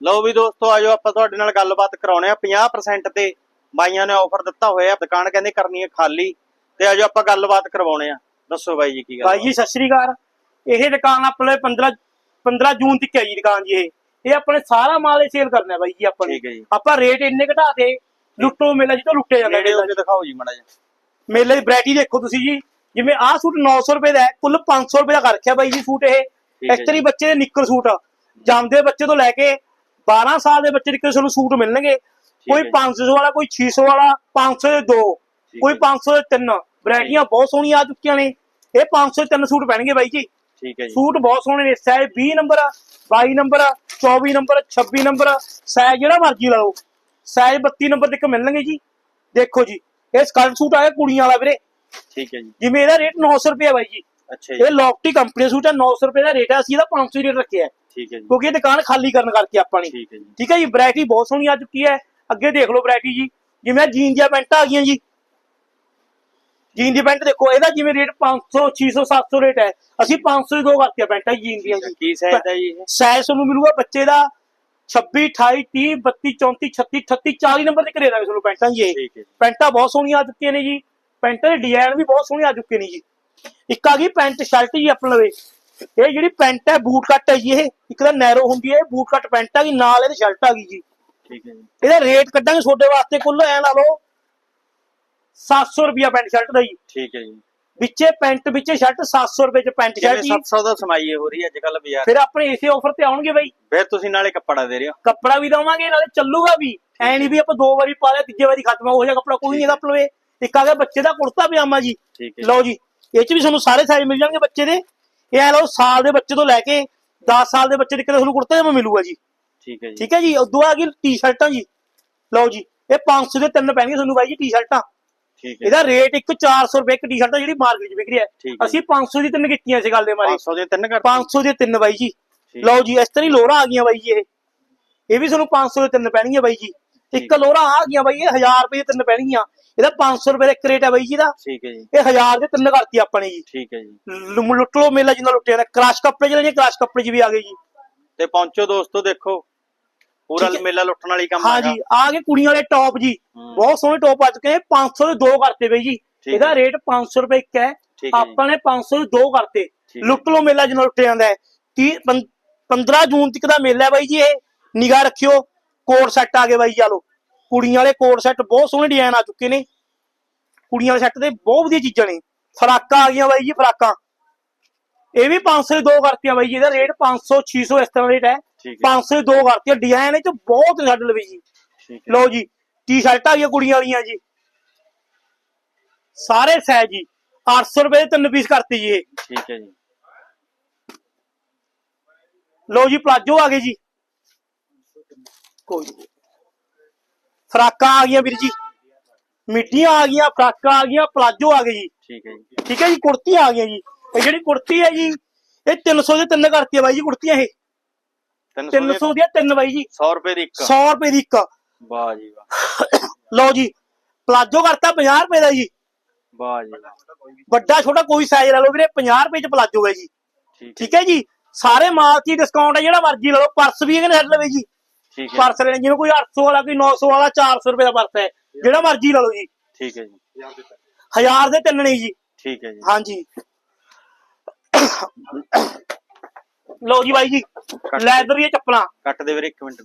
ਲਓ ਵੀ ਦੋਸਤੋ ਆਜੋ ਆਪਾਂ ਤੁਹਾਡੇ ਨਾਲ ਗੱਲਬਾਤ ਕਰਾਉਣੇ ਆ। 50% ਤੇ ਬਾਈਆਂ ਨੇ ਆਫਰ ਦਿੱਤਾ ਹੋਇਆ ਦੁਕਾਨ ਕਹਿੰਦੇ ਕਰਨੀ ਹੈ ਖਾਲੀ। ਤੇ ਆਜੋ ਆਪਾਂ ਗੱਲਬਾਤ ਕਰਵਾਉਣੇ ਆ। ਦੱਸੋ ਬਾਈ ਜੀ ਕੀ ਗੱਲ ਭਾਈ ਜੀ ਸਤਿ ਸ਼੍ਰੀ ਅਕਾਲ। ਇਹ ਦੁਕਾਨ ਆਪਣੇ 15 15 ਜੂਨ ਤੱਕ ਹੈ ਜੀ ਦੁਕਾਨ ਜੀ ਇਹ। ਇਹ ਆਪਣੇ ਸਾਰਾ ਮਾਲ ਹੀ ਸੇਲ ਕਰਨਾ ਬਾਈ ਜੀ ਆਪਾਂ ਨੇ। ਆਪਾਂ ਰੇਟ ਇੰਨੇ ਘਟਾ ਤੇ ਲੁੱਟੋ ਮੇਲਾ ਜੀ ਤੋਂ ਲੁੱਟਿਆ ਜਾਂਦਾ ਮੇਲਾ। ਦਿਖਾਓ ਜੀ ਮੜਾ ਜੀ ਮੇਲੇ ਦੀ ਵੈਰਾਈਟੀ ਦੇਖੋ ਤੁਸੀਂ ਜੀ। ਜਿਵੇਂ ਆਹ ਸੂਟ 900 ਰੁਪਏ ਦਾ ਹੈ ਕੁੱਲ 500 ਰੁਪਏ ਦਾ ਕਰ ਰੱਖਿਆ ਬਾਈ ਜੀ ਸੂਟ ਇਹ। ਤਰੀ ਬੱਚੇ ਦੇ ਨਿੱਕਰ ਸੂਟ ਜਾਂਦੇ ਬੱਚੇ ਤੋਂ ਲੈ ਕੇ 12 ਸਾਲ ਦੇ ਬੱਚੇ ਨਿੱਕਰ ਤੁਹਾਨੂੰ ਸੂਟ ਮਿਲਣਗੇ ਕੋਈ ਹੈ ਜੀ। 500 ਵਾਲਾ ਕੋਈ 600 ਵਾਲਾ 500 ਦੇ ਦੋ ਕੋਈ ਹੈ। 500 ਦੇ ਤਿੰਨ। ਵੈਰਾਈਟੀਆਂ ਬਹੁਤ ਸੋਹਣੀਆਂ ਆ ਚੁੱਕੀਆਂ ਨੇ। ਇਹ 500 ਦੇ ਤਿੰਨ ਸੂਟ ਪੈਣਗੇ ਬਾਈ ਜੀ। ਠੀਕ ਹੈ ਜੀ। ਸੂਟ ਬਹੁਤ ਸੋਹਣੇ ਨੇ। Size 20 number 22 number 24 number 26 number size ਜਿਹੜਾ ਮਰਜ਼ੀ ਲਾ ਲਓ। ਸਾਈਜ਼ 32 ਨੰਬਰ ਤੱਕ ਮਿਲਣਗੇ ਜੀ। ਦੇਖੋ ਜੀ ਇਹ ਸਕਲਟ ਸੂਟ ਆਇਆ ਕੁੜੀਆਂ ਵਾਲਾ ਵੀਰੇ। ਠੀਕ ਹੈ ਜੀ। ਜਿਵੇਂ ਇਹਦਾ ਰੇਟ 900 ਰੁਪਏ ਬਾਈ ਜੀ। ਅੱਛਾ ਜੀ। ਇਹ ਲੋਕਟੀ ਕੰਪਨੀ ਦਾ ਸੂਟ ਹੈ 900 ਰੁਪਏ ਦਾ ਰੇਟ ਹੈ ਅਸੀਂ ਇਹਦਾ 500 ਰੇਟ ਰੱਖਿਆ ਠੀਕ ਹੈ ਜੀ। ਕਿਉਂਕਿ ਇਹ ਦੁਕਾਨ ਖਾਲੀ ਕਰਨ ਕਰਕੇ ਆਪਾਂ ਨੇ। ਠੀਕ ਹੈ ਜੀ। ਠੀਕ ਹੈ ਜੀ ਵੈਰਾਈਟੀ ਬਹੁਤ ਸੋਹਣੀ ਆ ਚੁੱਕੀ ਹੈ। ਅੱਗੇ ਦੇਖ ਲਓ ਵੈਰਾਈਟੀ ਜੀ। ਜਿਵੇਂ ਜੀਨ ਦੀਆਂ ਪੈਂਟਾਂ ਆ ਗਈਆਂ ਜੀ। ਜੀਨ ਦੀ ਪੈਂਟ ਦੇਖੋ ਇਹਦਾ ਜਿਵੇਂ ਰੇਟ 500 600 700 ਰੇਟ ਹੈ। ਅਸੀਂ 500 ਦੀ ਦੋ ਕਰਤੀਆਂ ਪੈਂਟਾਂ ਜੀਨ ਦੀਆਂ ਜੀ। ਕੀ ਸਾਈਜ਼ ਦਾ ਜੀ ਸਾਈਜ਼ ਤੁਹਾਨੂੰ ਮਿਲੂਗਾ ਬੱਚੇ ਦਾ 26 28 30 32 34 36 38 40 ਨੰਬਰ ਤੱਕ ਦੇ ਦਾਂਗੇ ਤੁਹਾਨੂੰ ਪੈਂਟਾਂ ਜੀ ਇਹ। ਠੀਕ ਹੈ ਜੀ। ਪੈਂਟਾਂ ਬਹੁਤ ਸੋਹਣੀਆਂ ਆ ਚੁੱਕੀਆਂ ਨੇ ਜੀ। ਪੈਂਟਾਂ ਦੇ ਡਿਜ਼ਾਈਨ ਵੀ ਬਹੁਤ ਸੋਹਣੇ ਆ ਚੁੱਕੇ ਨੇ ਜੀ। ਇੱਕ ਆ ਗਈ ਪੈਂਟ ਸ਼ਰਟ ਜੀ ਆਪਣੇ ਲਵੇ ਇਹ ਜਿਹੜੀ ਪੈਂਟ ਹੈ ਬੂਟ ਕੱਟ ਹੈ ਜੀ ਇਹ। ਇੱਕ ਤਾਂ ਨੈਰੋ ਹੁੰਦੀ ਹੈ ਬੂਟ ਕੱਟ ਪੈਂਟ ਆ ਗਈ ਨਾਲ ਇਹਦੇ ਸ਼ਰਟ ਆ ਗਈ ਜੀ। ਠੀਕ ਹੈ ਜੀ। ਇਹਦਾ ਰੇਟ ਕੱਢਾਂਗੇ ਤੁਹਾਡੇ ਵਾਸਤੇ ਕੁੱਲ ਐ ਲਾ ਲਓ 700 ਰੁਪਿਆ ਪੈਂਟ ਸ਼ਰਟ ਦਾ ਜੀ। ਠੀਕ ਹੈ ਜੀ। ਵਿੱਚੇ ਪੈਂਟ ਵਿੱਚੇ ਸ਼ਰਟ 700 ਰੁਪਏ ਚ ਪੈਂਟ ਸ਼ਰਟ ਜੀ। 700 ਦਾ ਸਮਾਈ ਹੋ ਰਹੀ ਹੈ ਅੱਜ ਕੱਲ ਬਾਜ਼ਾਰ। ਫਿਰ ਆਪਣੇ ਇਸੇ ਆਫਰ ਤੇ ਆਉਣਗੇ ਬਾਈ। ਫਿਰ ਤੁਸੀਂ ਨਾਲੇ ਕੱਪੜਾ ਦੇ ਰਹੇ ਹੋ। ਕੱਪੜਾ ਵੀ ਦਵਾਂਗੇ ਨਾਲੇ ਚੱਲੂਗਾ ਵੀ। ਐ ਨਹੀਂ ਵੀ ਆਪਾਂ ਦੋ ਵਾਰੀ ਪਾ ਲਿਆ ਤੀਜੇ ਵਾਰੀ ਖਤਮ ਹੋ ਜਾ ਕੱਪੜਾ ਕੋਈ ਨਹੀਂ ਇਹਦਾ ਪਲਵੇ। ਇੱਕ ਆ ਗਿਆ ਬੱਚੇ ਦਾ ਕੁੜਤਾ ਪਜਾਮਾ ਜੀ। ਲਓ ਜੀ ਇਹ ਚ ਵੀ ਤੁਹਾਨੂੰ ਸਾਰੇ ਸਾਈਜ਼ ਮਿਲ ਜਾਣਗੇ ਬੱਚੇ ਦੇ। ਇਹ ਆ ਲਓ ਸਾਲ ਦੇ ਬੱਚੇ ਤੋਂ ਲੈ ਕੇ 10 ਸਾਲ ਦੇ ਬੱਚੇ ਤੱਕ ਤੁਹਾਨੂੰ ਕੁੜਤਾ ਪਜਾਮਾ ਮਿਲੂਗਾ ਜੀ। ਠੀਕ ਹੈ ਜੀ। ਠੀਕ ਹੈ ਜੀ? ਉਦੋਂ ਆ ਗਈ ਟੀ-ਸ਼ਰਟਾਂ ਜੀ। ਲਓ ਜੀ ਇਹ 500 ਦੇ ਤਿੰਨ ਪੈਣਗੇ ਤੁਹਾਨੂੰ ਬਾਈ ਜੀ ਟੀ-ਸ਼ਰਟਾਂ। ਠੀਕ ਹੈ ਇਹਦਾ ਰੇਟ ਇੱਕ 400 ਰੁਪਏ ਇੱਕ ਟੀ-ਸ਼ਰਟ ਆ ਜਿਹੜੀ ਮਾਰਕੀਟ 'ਚ ਵਿਕ ਰਹੀ ਹੈ। ਅਸੀਂ 500 ਦੀ ਤਿੰਨ ਕੀਤੀਆਂ ਇਸ ਗੱਲ ਦੇ ਮਾਰੇ। 500 ਦੇ ਤਿੰਨ ਕਰ 500 ਦੇ ਤਿੰਨ ਬਾਈ ਜੀ। ਲਓ ਜੀ ਇਸ ਤਰ੍ਹਾਂ ਹੀ ਲੋਰਾ ਆ ਗਈਆਂ ਬਾਈ ਜੀ ਇਹ। ਇਹ ਵੀ ਤੁਹਾਨੂੰ 500 ਦੇ ਤਿੰਨ ਪੈਣਗੀਆਂ ਬਾਈ ਜੀ। ਇੱਕ। ਲੋਰਾ ਆ ਗਈਆਂ ਬਾਈ ਇਹ 1000 ਰੁਪਏ ਤਿੰਨ ਪੈਣਗੀਆਂ। ਇਹਦਾ 500 ਰੁਪਏ ਦਾ ਇੱਕ ਰੇਟ ਹੈ ਬਾਈ ਜੀ ਦਾ ਠੀਕ ਹੈ ਜੀ। ਇਹ 1000 ਦੇ ਤਿੰਨ ਕਰਤੀ ਆਪਾਂ ਨੇ ਜੀ। ਠੀਕ ਹੈ ਜੀ। ਲੁੱਟ ਲੋ ਮੇਲਾ ਜਿੰਨਾ ਲੁੱਟਿਆ ਨੇ। ਕ੍ਰਾਸ਼ ਕੱਪੜੇ ਜਿਹੜੇ ਕ੍ਰਾਸ਼ ਕੱਪੜੇ ਜੀ ਵੀ ਆ ਗਏ ਜੀ। ਤੇ ਪਹੁੰਚੋ ਦੋਸਤੋ ਦੇਖੋ। ਪੂਰਾ। ਮੇਲਾ ਲੁੱਟਣ ਵਾਲੀ ਕੰਮ ਹਾਂ। ਜੀ ਆ ਗਏ ਕੁੜੀਆਂ ਵਾਲੇ ਟੌਪ ਜੀ। ਬਹੁਤ ਸੋਹਣੇ ਟੌਪ ਆ ਚੁੱਕੇ ਨੇ। 500 ਦੇ ਦੋ ਕਰਤੇ ਬਈ ਜੀ। ਇਹਦਾ। ਰੇਟ 500 ਰੁਪਏ ਇੱਕ ਹੈ। ਆਪਾਂ ਨੇ 500 ਦੇ ਦੋ ਕਰਤੇ। ਲੁੱਟ ਲੋ ਮੇਲਾ ਜਿੰਨਾ ਲੁੱਟਿਆ ਜਾਂਦਾ ਹੈ। 30 15 ਜੂਨ ਤੱਕ ਦਾ ਮੇਲਾ ਹੈ ਬਾਈ ਜੀ ਇਹ। ਨਿਗਾਹ ਰੱਖਿਓ। ਕੋਟ ਸੈੱਟ ਆ ਗਏ ਬਾਈ ਚਲੋ ਕੁੜੀਆਂ ਵਾਲੇ ਕੋਟ ਸੈੱਟ ਬਹੁਤ ਸੋਹਣੇ ਡਿਜ਼ਾਈਨ ਆ ਚੁੱਕੇ ਨੇ। ਕੁੜੀਆਂ ਵਾਲੇ ਸੈੱਟ ਤੇ ਬਹੁਤ ਵਧੀਆ ਚੀਜ਼ਾਂ ਨੇ। ਫਰਾਕਾਂ ਆ ਗਈਆਂ ਬਾਈ ਜੀ ਫਰਾਕਾਂ। ਇਹ ਵੀ 500 ਦੇ ਦੋ ਕਰਤੀਆਂ ਬਾਈ ਜੀ ਇਹਦਾ ਰੇਟ 500 600 ਇਸ ਤਰ੍ਹਾਂ ਰੇਟ ਹੈ। ਠੀਕ ਹੈ। 500 ਦੇ ਦੋ ਕਰਤੀਆਂ। ਡਿਜ਼ਾਈਨ ਇਹ ਚ ਬਹੁਤ ਸਾਡੇ ਲਵੇ ਜੀ। ਲਓ ਜੀ ਟੀ-ਸ਼ਰਟਾਂ ਆ ਗਈਆਂ ਕੁੜੀਆਂ ਵਾਲੀਆਂ ਜੀ। ਸਾਰੇ ਸਾਈਜ਼ ਜੀ। 800 ਰੁਪਏ ਦੇ ਤਿੰਨ ਪੀਸ ਕਰਤੇ ਜੀ ਇਹ। ਠੀਕ ਹੈ ਜੀ। ਲਓ ਜੀ ਪਲਾਜੋ ਆ ਗਏ ਜੀ। ਕੋਈ ਨੀ। ਫਰਾਕਾਂ ਆ ਗਈਆਂ ਵੀਰ ਜੀ। ਮਿੱਡੀਆਂ ਆ ਗਈਆਂ ਫਰਾਕਾਂ ਆ ਗਈਆਂ ਪਲਾਜੋ ਆ ਗਏ ਜੀ। ਠੀਕ ਹੈ ਜੀ। ਠੀਕ ਹੈ ਜੀ ਕੁੜਤੀਆਂ ਆ ਗਈਆਂ ਜੀ। ਇਹ ਜਿਹੜੀ ਕੁੜਤੀ ਹੈ ਜੀ ਇਹ 300 ਦੇ ਤਿੰਨ ਕਰਤੀ ਹੈ ਬਾਈ ਜੀ ਕੁੜਤੀਆਂ ਇਹ। 300 ਦੀਆਂ ਤਿੰਨ ਬਾਈ ਜੀ। 100 ਰੁਪਏ ਦੀ ਇੱਕ। 100 ਰੁਪਏ ਦੀ ਇੱਕ। ਵਾਹ ਜੀ ਵਾਹ। ਲਓ ਜੀ ਪਲਾਜੋ ਕਰਤਾ 50 ਰੁਪਏ ਦਾ ਜੀ। ਵਾਹ ਜੀ। ਵੱਡਾ ਛੋਟਾ ਕੋਈ ਸਾਈਜ਼ ਲੈ ਲਓ ਵੀਰੇ 50 ਰੁਪਏ ਚ ਪਲਾਜੋ ਹੈ ਜੀ। ਠੀਕ ਹੈ ਜੀ ਸਾਰੇ ਮਾਲ 'ਚ ਡਿਸਕਾਊਂਟ ਹੈ ਜਿਹੜਾ ਮਰਜ਼ੀ ਲੈ ਲਓ ਪਰਸ ਵੀ ਇਹਨੇ ਛੱਡ ਲਵੇ ਜੀ। ਪਰਸ ਲੈਣੇ ਜਿਵੇਂ ਕੋਈ 800 ਵਾਲਾ ਕੋਈ 900 ਵਾਲਾ 400 ਰੁਪਏ ਦਾ ਪਰਸ ਹੈ। ਜਿਹੜਾ ਮਰਜ਼ੀ ਲੈ ਲਓ ਜੀ। ਠੀਕ ਹੈ ਜੀ। ਹਜ਼ਾਰ ਦੇ ਤਿੰਨ ਨੇ ਜੀ। ਠੀਕ ਹੈ ਜੀ। ਹਾਂਜੀ। ਲਓ ਜੀ ਬਾਈ ਜੀ ਲੈਦਰ ਦੀਆਂ ਚੱਪਲਾਂ। ਕੱਟ ਦੇ ਵੀਰੇ ਇੱਕ ਮਿੰਟ।